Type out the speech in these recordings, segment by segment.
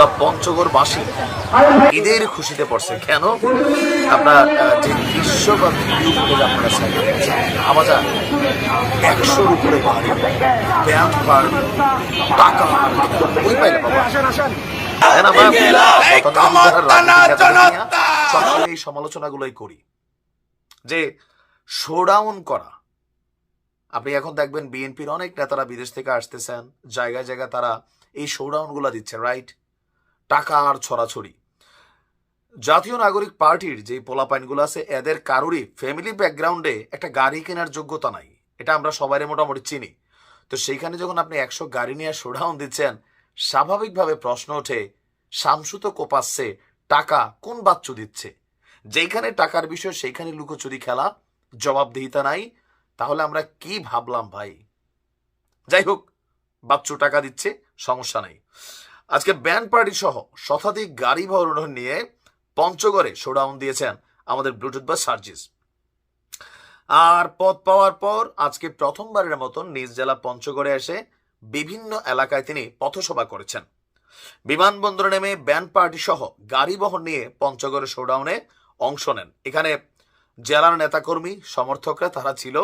পুরা পঞ্চগড়বাসী। ঈদের খুশিতে পড়ছে। কেন? আপনার যে দৃশ্য বা ভিডিও একশোর উপরে টাকা ওই পাইলে বাবা হ্যাঁ এই সমালোচনাগুলোই করি। যে শোডাউন করা। আপনি এখন দেখবেন বিএনপির অনেক নেতারা বিদেশ থেকে আসতেছেন। জায়গায় জায়গায় তারা এই শোডাউনগুলা দিচ্ছে রাইট টাকা আর ছড়াছড়ি। জাতীয় নাগরিক পার্টির যে পোলাপাইনগুলো আছে, এদের কারোরই ফ্যামিলি ব্যাকগ্রাউন্ডে একটা গাড়ি কেনার যোগ্যতা নাই। এটা আমরা সবাই মোটামুটি চিনি। তো সেইখানে যখন আপনি একশো গাড়ি নিয়ে শোডাউন দিচ্ছেন, স্বাভাবিকভাবে প্রশ্ন ওঠে, শামসু তো কোপাচ্ছে, টাকা কোন বাচ্চু দিচ্ছে? যেখানে টাকার বিষয়, সেইখানে লুকোচুরি খেলা, জবাবদিহিতা নাই। তাহলে আমরা কি ভাবলাম ভাই? যাই হোক, বাচ্চু টাকা দিচ্ছে, সমস্যা নাই। আজকে ব্যান্ড পার্টি সহ শতাধিক গাড়ি ভরণ নিয়ে পঞ্চগড়ে শোডাউন দিয়েছেন আমাদের ব্লুটুথ বা সার্জিস। আর পদ পাওয়ার পর আজকে প্রথমবারের মতন নিজ জেলা পঞ্চগড়ে এসে বিভিন্ন এলাকায় তিনি পথসভা করেছেন। বিমানবন্দরে নেমে ব্যান্ড পার্টি সহ গাড়ি বহন নিয়ে পঞ্চগড়ে শোডাউনে অংশ নেন। এখানে জেলার নেতাকর্মী, সমর্থকরা তারা ছিল।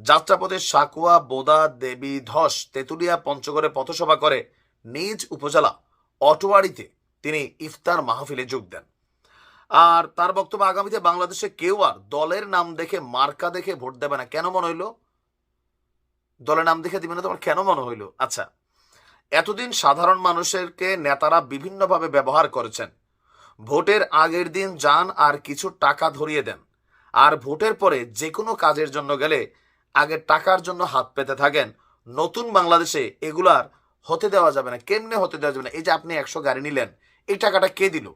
যাত্রাপথে সাকুয়া, বোদা, দেবী, ধস, তেতুলিয়া পঞ্চগড়ে পথসভা করে নিজ উপজেলা অটোয়ারিতে তিনি ইফতার মাহফিলে যোগ দেন। আর তার বক্তব্য আগামীতে বাংলাদেশে কেউ আর দলের নাম দেখে, মার্কা দেখে ভোট দেবে না। কেন মনে হইল? দলের নাম দেখে দিবে না তোমার কেন মনে হইল? আচ্ছা এতদিন সাধারণ মানুষেরকে নেতারা বিভিন্নভাবে ব্যবহার করেছেন। ভোটের আগের দিন যান আর কিছু টাকা ধরিয়ে দেন। আর ভোটের পরে যে কোনো কাজের জন্য গেলে আগে টাকার জন্য হাত পেতে থাকেন। নতুন বাংলাদেশে এগুলার হতে দেওয়া যাবে না। কেমনে হতে দেওয়া যাবে না? এই যে আপনি একশো গাড়ি নিলেন, এই টাকাটা কে দিল?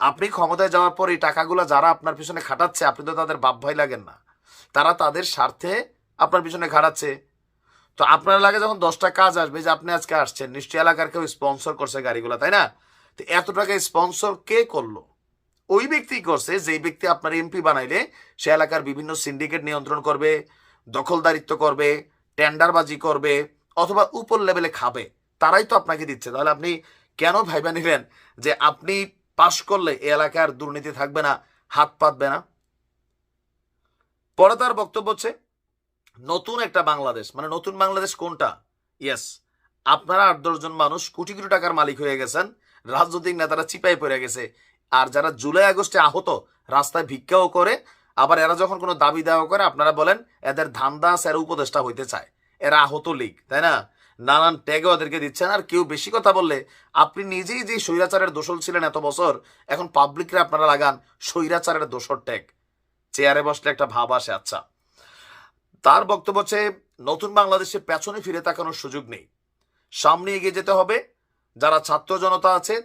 আপনি ক্ষমতায় যাওয়ার পর এই টাকাগুলো যারা আপনার পিছনে খাটাচ্ছে, আপনি তো তাদের বাপ ভাই লাগেন না। তারা তাদের স্বার্থে আপনার পিছনে খাটাচ্ছে। তো আপনার লাগে যখন দশটা কাজ আসবে যে আপনি আজকে আসছেন, নিশ্চয়ই এলাকার কেউ স্পন্সর করছে গাড়িগুলো, তাই না? তো এত টাকা স্পন্সর কে করল? ওই ব্যক্তি করছে, যেই ব্যক্তি আপনার এমপি বানাইলে, সে এলাকার বিভিন্ন সিন্ডিকেট নিয়ন্ত্রণ করবে, দখলদারিত্ব করবে টেন্ডারবাজি করবে অথবা উপর লেভেলে খাবে, তারাই তো আপনাকে দিচ্ছে। তাহলে আপনি কেন ভাইবা নিলেন যে আপনি পাশ করলে এলাকার দুর্নীতি থাকবে না, হাত পাতবে না? পরে তার বক্তব্য হচ্ছে, নতুন একটা বাংলাদেশ মানে নতুন বাংলাদেশ কোনটা? ইয়েস আপনারা আট দশজন মানুষ কোটি কোটি টাকার মালিক হয়ে গেছেন, রাজনৈতিক নেতারা চিপাই পড়ে গেছে। আর যারা জুলাই আগস্টে আহত, রাস্তায় ভিক্ষাও করে, আবার এরা যখন কোনো দাবি দেওয়া করে, আপনারা বলেন এদের ধান্দা আছে এরা উপদেষ্টা হইতে চায়। এরা আহত লীগ, তাই না? নানান ট্যাগে ওদেরকে দিচ্ছেন। আর কেউ বেশি কথা বললে, আপনি নিজেই যে স্বৈরাচারের দোষল ছিলেন এত বছর, এখন পাবলিকরে আপনারা লাগান স্বৈরাচারের দোষর ট্যাগ। চেয়ারে বসলে একটা ভাব আসে আচ্ছা। তার বক্তব্য হচ্ছে, নতুন বাংলাদেশে পেছনে ফিরে তাকানোর সুযোগ নেই। সামনে এগিয়ে যেতে হবে। যারা ছাত্র জনতা আছে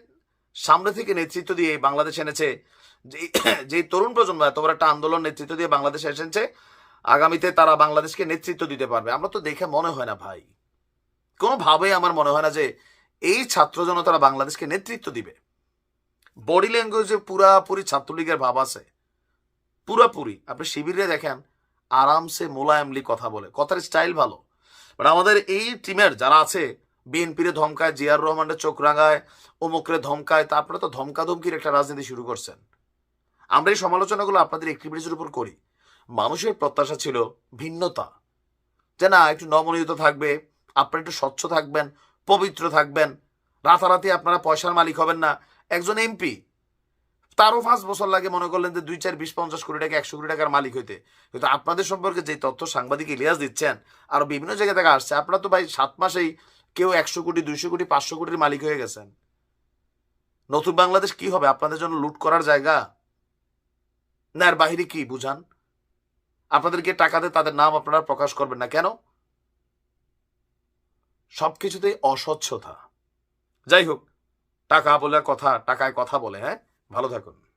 সামনে থেকে নেতৃত্ব দিয়ে বাংলাদেশ এনেছে। যে- তরুণ প্রজন্ম, এত বড় একটা আন্দোলন নেতৃত্ব দিয়ে বাংলাদেশে এসেছে আগামীতে তারা বাংলাদেশকে নেতৃত্ব দিতে পারবে। আমরা তো দেখে মনে হয় না ভাই। কোনোভাবেই আমার মনে হয় না যে এই ছাত্র জনতারা বাংলাদেশকে নেতৃত্ব দিবে। বডি ল্যাঙ্গুয়েজে পুরাপুরি ছাত্রলীগের ভাব আছে। পুরাপুরি। আপনি শিবিরে দেখেন, আরামসে মোলায়েমলি কথা বলে। কথার স্টাইল ভালো। বাট আমাদের এই টিমের যারা আছে, বিএনপিরে ধমকায় জিয়ার রহমানের চোখ রাঙায়, অমুকরে ধমকায়, তারপরে তো ধমকা ধমকির একটা রাজনীতি শুরু করছেন। আমরা এই সমালোচনাগুলো আপনাদের অ্যাক্টিভিটিসের উপর করি। মানুষের প্রত্যাশা ছিল ভিন্নতা। যে না, একটু নমনীয়ত থাকবে, আপনারা একটু স্বচ্ছ থাকবেন, পবিত্র থাকবেন, রাতারাতি আপনারা পয়সার মালিক হবেন না। একজন এমপি, তারও পাঁচ বছর লাগে মনে করলেন যে দুই, চার, বিশ, পঞ্চাশ কোটি টাকা, একশো কোটি টাকার মালিক হইতে। কিন্তু আপনাদের সম্পর্কে যে তথ্য সাংবাদিক ইলিয়াস দিচ্ছেন, আর বিভিন্ন জায়গা থেকে আসছে, আপনারা তো ভাই সাত মাসেই কেউ একশো কোটি, দুইশো কোটি, পাঁচশো কোটির মালিক হয়ে গেছেন। নতুন বাংলাদেশ কি হবে? আপনাদের জন্য লুট করার জায়গা? না, এর বাহিরে কি? বুঝান। আপনাদেরকে টাকা টাকাতে তাদের নাম আপনারা প্রকাশ করবেন না। কেন? সবকিছুতেই অস্বচ্ছতা। যাই হোক, টাকা বলে কথা, টাকায় কথা বলে হ্যাঁ? ভালো থাকুন।